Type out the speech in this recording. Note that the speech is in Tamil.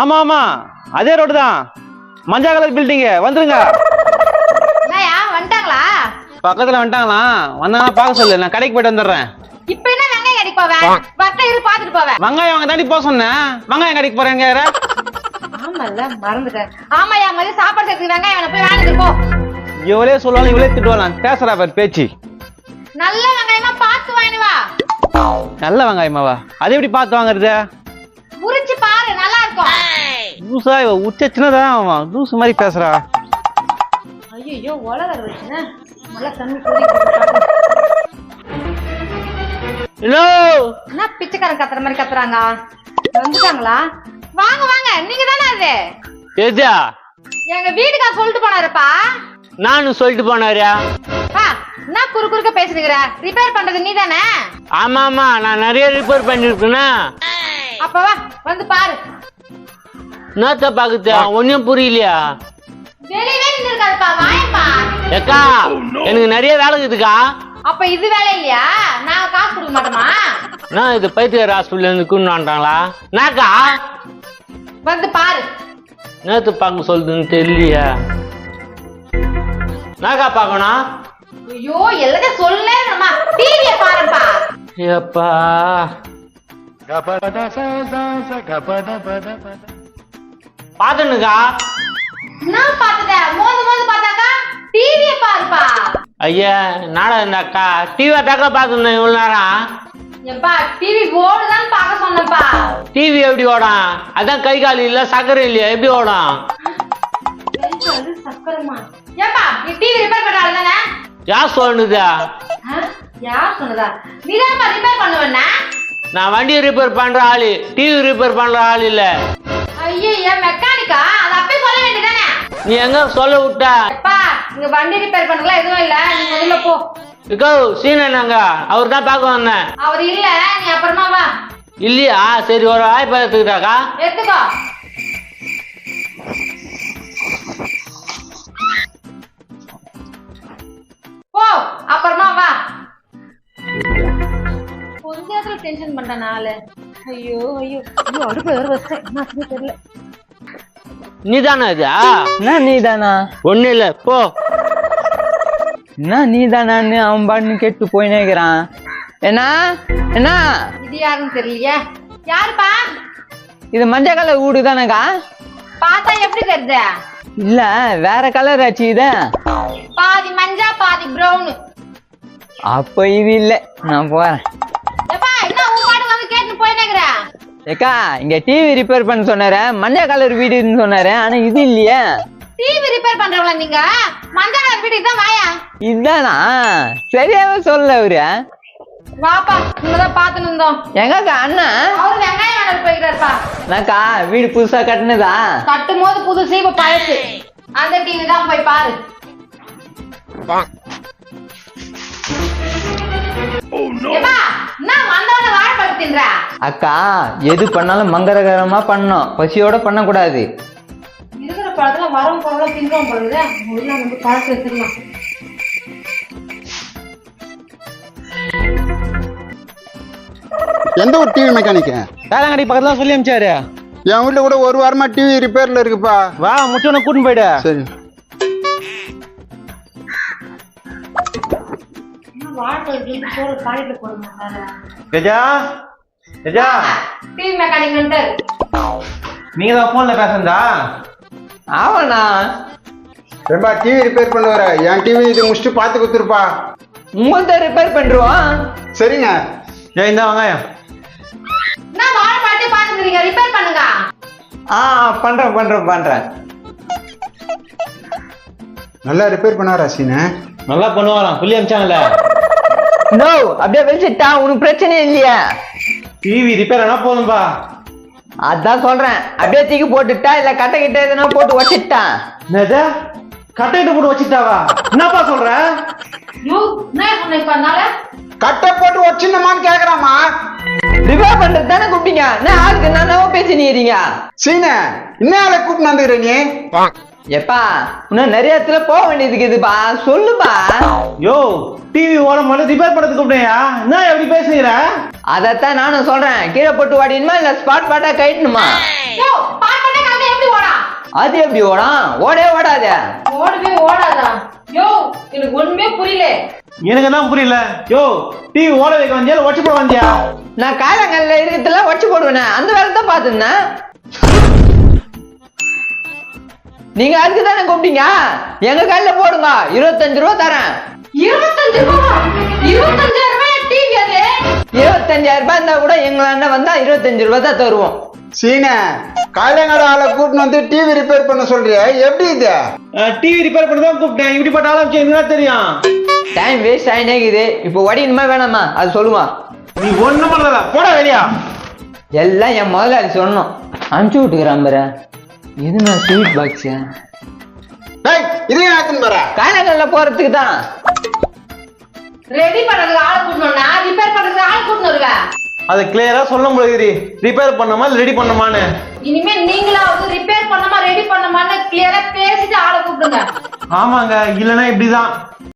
ஆமா ஆமா. அதே ரோடு தான். மஞ்சா கலர் பில்டிங் வந்துருங்க. வந்துட்டாங்களா? பக்கத்துல வந்துட்டாங்களாம் வந்தாங்கன்னா பார்க்க சொல்லு. நான் கடைக்கு போயிட்டு வந்துடுறேன். இப்ப என்ன வெங்காயம் கடைக்கு போவேன்? வட்ட இரு பாத்துட்டு போவேன். வெங்காயம் வாங்க தாண்டி போக சொன்னேன். வெங்காயம் கடைக்கு போறேங்க ஆமால்ல மறந்துட்டேன். ஆமாயா மாதிரி சாப்பாடு சேர்த்து வெங்காயம் வேணும். போய் வாங்கிட்டு போ. இவளே சொல்லுவாங்க இவளே திட்டுவாளாம். பேசுறா பேர் பேச்சு. நல்ல வெங்காயமா பார்த்து வாங்கிட்டு வா. நல்ல வெங்காயமாவா அது எப்படி பார்த்து வாங்குறது? லூசா இவ உச்ச சின்னதான் அவன் லூசு மாதிரி பேசுறா. ஐயோ உலக வச்சுன. நல்லா தண்ணி ஹலோ? என்ன பிச்சைக்காரன் கத்துற மாதிரி கத்துறாங்க? வந்துட்டாங்களா? வாங்க வாங்க நீங்க தானே அது? எதா எங்க வீட்டுக்கார சொல்லிட்டு போனாருப்பா. நானும் சொல்லிட்டு போனாரு பா என்ன குறு குறுக்க பேசுறீங்க ரிப்பேர் பண்றது நீ தானே ஆமா ஆமா நான் நிறைய ரிப்பேர் பண்ணிருக்கேனா? அப்ப வா வந்து பாரு. என்னத்த பாக்குது ஒன்னும் புரியலையா? ஏக்கா எனக்கு நிறைய வேலை இருக்குதுக்கா. அப்ப இது வேலை இல்லையா? நான் காசு கொடுக்க மாட்டோமா? நான் இது பைத்தியர் ஹாஸ்பிட்டல் இருந்து கூண்டு வந்துட்டாங்களா? நாக்கா வந்து பாரு. நேத்து பார்க்க சொல்லுதுன்னு தெரியலையா. நாக்கா பார்க்கணும்? ஐயோ எல்லாத்தையும் சொல்லேன்னுமா டிவிய பாருப்பா. ஏப்பா. பாத்துனுக்கா என்ன பாத்துட்ட? மோது மோது பார்த்தாக்கா டிவிய பாருப்பா. ஐயா நாடா இருந்தாக்கா டிவி தாக்கா பார்த்துருந்தேன் இவ்வளோ நேரம்? எப்பா டிவி ஓடுதான்னு பார்க்க சொன்னப்பா டிவி எப்படி ஓடும்? அதான் கை கால் இல்ல சக்கரை இல்லையா? எப்படி ஓடும்? சக்கரமா. ஏப்பா நீ டிவி ரிப்பேர் பண்ற ஆளு தானே? யார் சொல்லுது ஆ? யார் சொன்னதா? நீ தானப்பா ரிப்பேர் பண்ணுவண்ணா நான் வண்டி ரிப்பேர் பண்ற ஆளு. டிவி ரிப்பேர் பண்ற ஆள் இல்ல. ஐயோ மெக்கானிக்கா அது அப்பயே சொல்ல வேண்டியதானே நீ எங்க சொல்ல விட்ட? எப்பா இங்க வண்டி ரிப்பேர் பண்ணலாம் எதுவும் இல்ல. நீ முதல்ல போ. இக்கோ சீனங்க அவர் தான் பார்க்க வந்தேன். அவர் இல்ல நீ அப்புறமா வா. இல்லையா? சரி ஒரு வாய்ப்பு எடுத்துக்கிட்டாக்கா? எடுத்துக்கோ. போ அப்புறமா வா. கொஞ்ச நேரத்துல டென்ஷன் பண்றேன் நாளு. ஐயோ ஐயோ ஐயோ அடுப்பு வேற வச்சேன் என்ன தெரியல நீ தானே இது என்ன நீ தானா ஒண்ணு இல்ல போ என்ன நீ தானான்னு அவன் பாட்டுன்னு கேட்டு போயினே இருக்கிறான் என்ன என்ன இது யாருன்னு தெரியலையே யாருப்பா இது மஞ்சள் கலர் வீடு தானேக்கா பார்த்தா எப்படி தெரியுது இல்ல வேற கலர் ஆச்சு இது பாதி மஞ்சா பாதி பிரவுன் அப்ப இது இல்ல நான் போறேன் ஏக்கா இங்க டிவி ரிப்பேர் பண்ண சொன்னாரு மஞ்சள் கலர் வீடுன்னு சொன்னாரு ஆனா இது இல்லையே. டிவி ரிப்பேர் பண்றவங்களா நீங்க? மஞ்சள் கலர் வீட்டுக்கு தான் வாயா? இதுதானா சரியாவே சொல்லல அவரு. வாப்பா இங்கதான் பாத்துன்னு இருந்தோம் எங்கக்கா அண்ணன் அவரு வெங்காயம் வாங்க போய்கிறாருப்பா என்னக்கா வீடு புதுசா கட்டினதா? கட்டும் போது புதுசு இப்ப பழசு. அந்த டிவி தான் போய் பாரு. வாழைப்பழம் தின்ற அக்கா எது பண்ணாலும் மங்களகரமா பண்ணணும். பசியோட பண்ணக்கூடாது. இருக்கிற பழத்துல வரும் பழம் தின்றோம் உள்ள வந்து பழத்தை எடுத்துக்கலாம் எந்த ஒரு டிவி மெக்கானிக்கு வேளாங்கண்ணி பக்கத்துல சொல்லி அமிச்சாரு. என் வீட்டுல கூட ஒரு வாரமா டிவி ரிப்பேர்ல இருக்குப்பா. வா முச்சோன கூட்டின்னு போயிடு. சரி. போடுங்க. கஜா கஜா டிவி மெக்கானிக் நீங்க தான் போன்ல பேசுறதா ஆவண்ணா ஏன்பா டிவி ரிப்பேர் பண்ண வர என் டிவி இது முடிச்சுட்டு பார்த்து கொடுத்துருப்பா. உங்கள்கிட்ட ரிப்பேர் பண்றோம் சரிங்க. ஏன் இந்த வெங்காயம் என்ன வாழைப்பழத்தை பாத்துக்கிறீங்க ரிப்பேர் பண்ணுங்க. ஆ பண்றேன் பண்றேன் பண்றேன். நல்லா ரிப்பேர் பண்ணாரா சீனு? நல்லா பண்ணுவாராம். சொல்லி அமிச்சாங்கல்ல நோ அப்படியே வச்சுட்டா உனக்கு பிரச்சனை இல்லையா. டிவி ரிப்பேர் ஆனா போதும்பா. அதான் சொல்றேன். அப்படியே தூக்கி போட்டுட்டா இல்ல கட்டை கிட்ட எதுனா போட்டு வச்சுட்டான் என்னது? கட்டைட்டு போட்டு வச்சுட்டாவா என்னப்பா சொல்ற? யோ என்ன பண்ண இப்ப அதனால கட்டை போட்டு வச்சிருந்தமான்னு கேக்குறாமா ரிப்பேர் பண்றது தானே கூப்பிட்டீங்க. என்ன ஆளுக்கு என்னென்னவோ பேசி நீங்க சீனு இன்னும் ஆளை கூப்பிட்டு வந்துக்கிற நீ? எப்பா இன்னும் நிறைய இடத்துல போக வேண்டியது இருக்குதுப்பா. சொல்லுப்பா. யோ டிவி ஓடும் போது ரிப்பேர் பண்ணதுக்கு கூப்பிட்டேயா? என்ன எப்படி பேசுகிற அதத்தான் நானும் சொல்றேன். கீழே போட்டு வாடினுமா இல்ல ஸ்பாட் பாட்டா கைட்டணுமா அது எப்படி ஓடும்? ஓடே ஓடாதே. ஓடவே ஓடாதா? யோ எனக்கு ஒண்ணுமே புரியல. எனக்கு தான் புரியல. யோ டிவி ஓட வைக்க வந்தியா உடச்சு போட வந்தியா? நான் காலங்கல்ல இருக்கிறதுல வச்சு போடுவேனே. அந்த வேலை தான் பார்த்துருந்தேன். நீங்க அதுக்கு தானே கூப்பிட்டீங்க? எங்க கையில போடுங்க. இருபத்தஞ்சு ரூபா தரேன். இருபத்தஞ்சு ரூபா? இருபத்தஞ்சாயிரம் இருபத்தஞ்சாயிரம் ரூபாய் இருந்தா கூட எங்களை அண்ணன் வந்தா இருபத்தஞ்சு ரூபாய் தான் தருவோம். சீன காலைங்கால ஆளை கூட்டின்னு வந்து டிவி ரிப்பேர் பண்ண சொல்றியா? எப்படி இது? டிவி ரிப்பேர் பண்ண தான் கூப்பிட்டேன். இப்படிப்பட்ட ஆரம்பிச்சு எனக்கு தான் தெரியும்? டைம் வேஸ்ட் ஆகினே இருக்குது. இப்போ வடிக்கணுமா வேணாமா? அது சொல்லுமா. நீ ஒண்ணும் பண்ணல போட வெளியா. எல்லாம் என் முதலாளி சொன்னோம் அனுப்பிச்சு விட்டுக்கிறேன் பாரு. எதுனா ஸ்வீட் பாக்ஸ் இதையும் ஆத்துன்னு போற காலங்கல்ல போறதுக்கு தான். ரெடி பண்றதுக்கு ஆள் கூட்டணும்னா ரிப்பேர் பண்றதுக்கு ஆள் கூட்டணும் வருவ அது கிளியரா சொல்ல முடியாது ரிப்பேர் பண்ணமா ரெடி பண்ணமான்னு? இனிமே நீங்களாவது ரிப்பேர் பண்ணமா ரெடி பண்ணமான்னு கிளியரா பேசிட்டு ஆளை கூப்பிடுங்க. ஆமாங்க இல்லைன்னா இப்படிதான்.